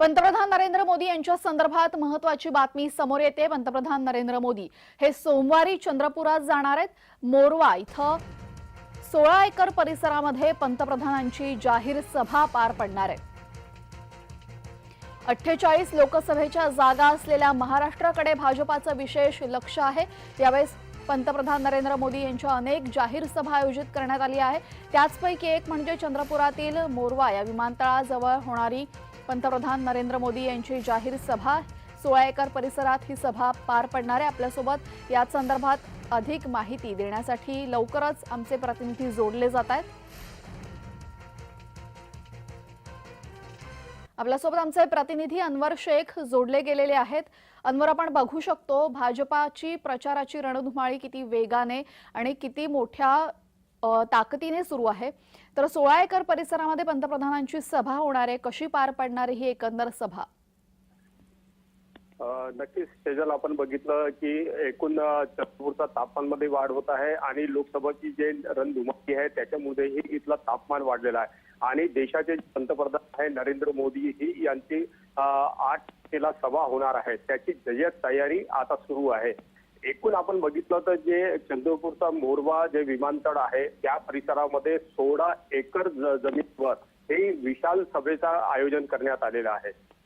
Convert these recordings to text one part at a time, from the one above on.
पंतप्रधान नरेंद्र मोदी यांच्या संदर्भात महत्वाची बातमी समोर येते. पंतप्रधान नरेंद्र मोदी हे सोमवारी चंद्रपुरात जाणार आहेत. मोरवा इथं सोळा एकर परिसरामध्ये पंतप्रधानांची जाहीर सभा पार पडणार आहे. अठ्ठेचाळीस लोकसभेच्या जागा असलेल्या महाराष्ट्राकडे भाजपाचं विशेष लक्ष आहे. यावेळेस पंतप्रधान नरेंद्र मोदी यांच्या अनेक जाहीर सभा आयोजित करण्यात आली आहे. त्याचपैकी एक म्हणजे चंद्रपुरातील मोरवा या विमानतळाजवळ होणारी पंतप्रधान नरेंद्र मोदी यांची जाहीर सभा सोळा एकर परिसरात ही सभा पार पडणार आहे. आपल्यासोबत या संदर्भात अधिक माहिती देण्यासाठी लवकरच आमचे प्रतिनिधी जोडले जात आहेत. आपल्यासोबत आमचे प्रतिनिधी अनवर शेख जोडले गेलेले आहेत. अनवर आपण बघू शकतो भाजपाची प्रचाराची रणधुमाळी किती वेगाने आणि किती मोठ्या ताकदीने सुरू आहे. तर सोळा एकर परिसरामध्ये पंतप्रधानांची सभा होणार आहे. कशी पार पडणार ही एकंदर सभा? नक्कीच सेजल आपण बघितलं की एकूण चंद्रपूरचा तापमानमध्ये वाढ होत आहे आणि लोकसभाची जे रणधुमाकी आहे त्याच्यामध्येही इथलं तापमान वाढलेलं आहे. आणि देशाचे पंतप्रधान आहे नरेंद्र मोदी ही यांची आठ तारखेला सभा होणार आहे. त्याची जय्यत तयारी आता सुरू आहे. एकूण आपण बघितलं तर जे चंद्रपूरचा मोरवा जे विमानतळ आहे त्या परिसरामध्ये सोळा एकर ज- जमिनीवर हे विशाल सभेचं आयोजन करण्यात आलेलं आहे.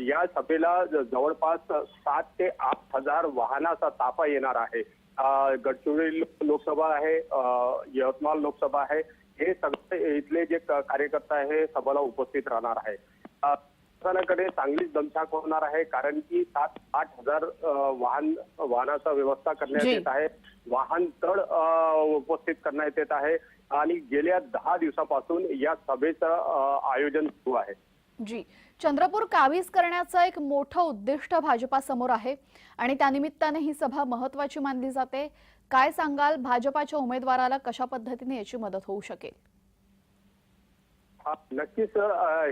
या सभेला जवळपास सात ते आठ हजार वाहनाचा ताफा येणार आहे. गडचिरोली लोकसभा आहे यवतमाळ लोकसभा आहे. हे सगळे इथले जे कार्यकर्ता आहे सभेला उपस्थित राहणार आहे. अ, प्रशासनाकडे चांगलीच दमछाक होणार आहे कारण की सात आठ हजार वाहन वाहनाचा व्यवस्था करण्यात. येत आहे. वाहन तळ उपस्थित करण्यात येत आहे. आणि गेल्या दहा दिवसापासून या सभेचं आयोजन सुरू आहे. जी. चंद्रपूर कावीज करण्याचं एक मोठं उद्दिष्ट भाजपासमोर आहे आणि त्यानिमित्ताने ही सभा महत्वाची मानली जाते. काय सांगाल? भाजपाच्या उमेदवाराला कशा पद्धतीने याची मदत होऊ शकेल? नक्कीच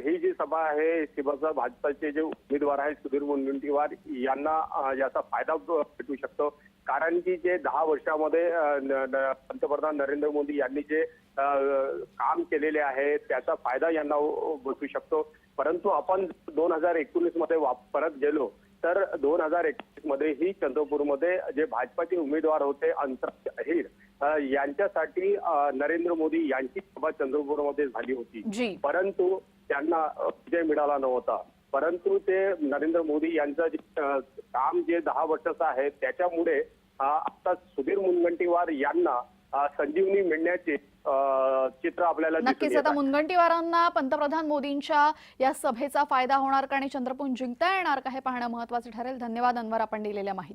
ही जी सभा आहे शिवसेना भाजपाचे जे उमेदवार आहेत सुधीर मुनगंटीवार यांना याचा फायदा भेटू शकतो. कारण की जे दहा वर्षामध्ये पंतप्रधान नरेंद्र मोदी यांनी जे काम केलेले आहे त्याचा फायदा यांना बसू शकतो. परंतु आपण दोन हजार एकोणीसमध्ये परत गेलो तर दोन हजार एकवीसमध्ये ही चंद्रपूरमध्ये जे भाजपाचे उमेदवार होते अंतर अहिर यांच्यासाठी नरेंद्र मोदी यांची सभा चंद्रपूरमध्ये झाली होती. परंतु त्यांना विजय मिळाला नव्हता. परंतु ते नरेंद्र मोदी यांचं काम जे दहा वर्षाचं आहे त्याच्यामुळे आता सुधीर मुनगंटीवार यांना संजीवनी मिळण्याचे चित्र आपल्याला नक्कीच आता. मुनगंटीवारांना पंतप्रधान मोदींच्या या सभेचा फायदा होणार का आणि चंद्रपूर जिंकता येणार का हे पाहणं महत्वाचं ठरेल. धन्यवाद अनवर आपण दिलेल्या माहिती